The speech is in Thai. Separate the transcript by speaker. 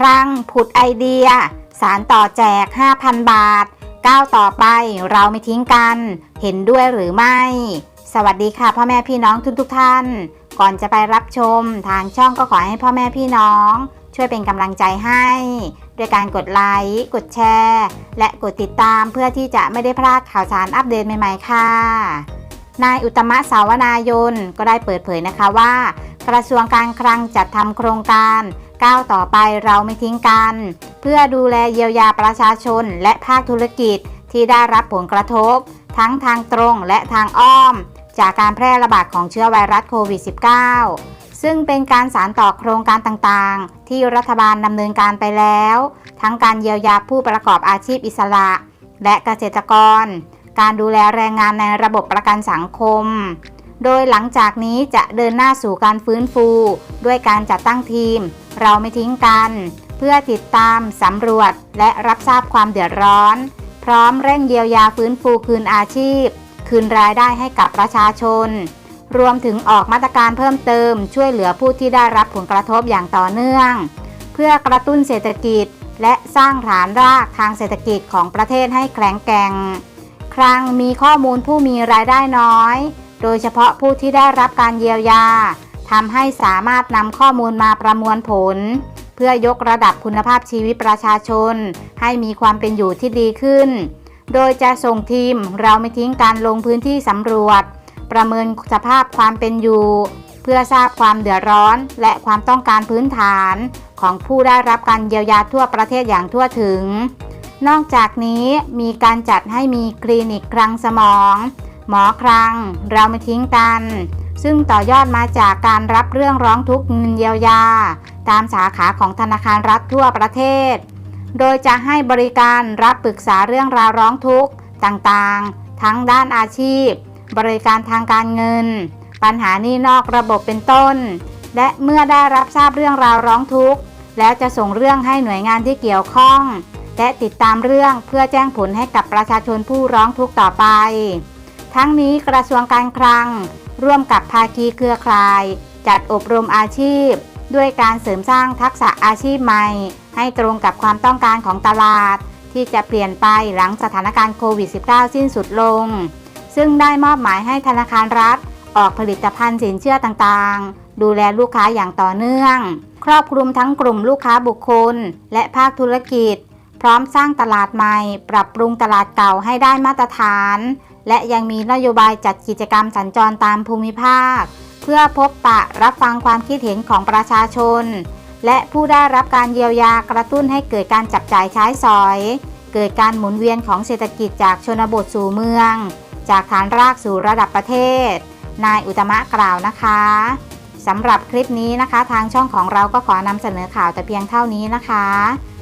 Speaker 1: ครั้งผุดไอเดีย สารต่อแจก 5,000 บาท ก้าวต่อไปเราไม่ทิ้งกัน เห็นด้วยหรือไม่ สวัสดีค่ะพ่อแม่พี่น้องทุกทุกท่าน ก่อนจะไปรับชมทางช่องก็ขอให้พ่อแม่พี่น้อง ช่วยเป็นกำลังใจให้ ด้วยการกดไลค์ กดแชร์ และกดติดตามเพื่อที่จะไม่ได้พลาดข่าวสารอัปเดตใหม่ๆค่ะนายอุตตมะสาวนายนก็ได้เปิดเผยนะคะว่า กระทรวงการคลังจัดทำโครงการ ก้าวต่อไปเราไม่ทิ้งกัน เพื่อดูแลเยียวยาประชาชนและภาคธุรกิจที่ได้รับผลกระทบ ทั้งทางตรงและทางอ้อม จากการแพร่ระบาดของเชื้อไวรัสโควิด -19 ซึ่งเป็นการสานต่อโครงการต่างๆ ที่รัฐบาลดำเนินการไปแล้ว ทั้งการเยียวยาผู้ประกอบอาชีพอิสระ และเกษตรกร การดูแลแรงงานในระบบประกันสังคมโดยหลังจากนี้จะเดินหน้าสู่การฟื้นฟู ด้วยการจัดตั้งทีม เราไม่ทิ้งกัน เพื่อติดตามสำรวจและรับทราบความเดือดร้อน พร้อมเร่งเยียวยาฟื้นฟูคืนอาชีพ คืนรายได้ให้กับประชาชน รวมถึงออกมาตรการเพิ่มเติม ช่วยเหลือผู้ที่ได้รับผลกระทบอย่างต่อเนื่อง เพื่อกระตุ้นเศรษฐกิจ และสร้างฐานรากทางเศรษฐกิจของประเทศให้แข็งแกร่ง ครั้งมีข้อมูลผู้มีรายได้น้อย โดยเฉพาะผู้ที่ได้รับการเยียวยา ทำให้สามารถนำข้อมูลมาประมวลผล เพื่อยกระดับคุณภาพชีวิตประชาชน ให้มีความเป็นอยู่ที่ดีขึ้น โดยจะส่งทีมเราไม่ทิ้งการลงพื้นที่สำรวจ ประเมินสภาพความเป็นอยู่ เพื่อทราบความเดือดร้อน และความต้องการพื้นฐาน ของผู้ได้รับการเยียวยาทั่วประเทศอย่างทั่วถึง นอกจากนี้มีการจัดให้มีคลินิกคลังสมอง หมอคลัง เราไม่ทิ้งกันซึ่งต่อยอดมาจากการรับเรื่องร้องทุกข์เงินเยียวยา ตามสาขาของธนาคารรัฐทั่วประเทศ โดยจะให้บริการรับปรึกษาเรื่องราวร้องทุกข์ต่างๆ ทั้งด้านอาชีพ บริการทางการเงิน ปัญหานี้นอกระบบเป็นต้น และเมื่อได้รับทราบเรื่องราวร้องทุกข์ แล้วจะส่งเรื่องให้หน่วยงานที่เกี่ยวข้อง และติดตามเรื่องเพื่อแจ้งผลให้กับประชาชนผู้ร้องทุกข์ต่อไป ทั้งนี้กระทรวงการคลัง ร่วมกับภาคีเครือข่าย จัดอบรมอาชีพ ด้วยการเสริมสร้างทักษะอาชีพใหม่ ให้ตรงกับความต้องการของตลาด ที่จะเปลี่ยนไปหลังสถานการณ์โควิด -19 สิ้นสุดลง ซึ่งได้มอบหมายให้ธนาคารรัฐ ออกผลิตภัณฑ์สินเชื่อต่างๆ ดูแลลูกค้าอย่างต่อเนื่อง ครอบคลุมทั้งกลุ่มลูกค้าบุคคล และภาคธุรกิจ พร้อมสร้างตลาดใหม่ ปรับปรุงตลาดเก่าให้ได้มาตรฐาน และยังมีนโยบายจัดกิจกรรมสัญจรตามภูมิภาค เพื่อพบปะรับฟังความคิดเห็นของประชาชน และผู้ได้รับการเยียวยากระตุ้นให้เกิดการจับจ่ายใช้สอย เกิดการหมุนเวียนของเศรษฐกิจจากชนบทสู่เมือง จากฐานรากสู่ระดับประเทศ นายอุตมะกล่าวนะคะสำหรับคลิปนี้นะคะ ทางช่องของเราก็ขอนำเสนอข่าวแต่เพียงเท่านี้นะคะ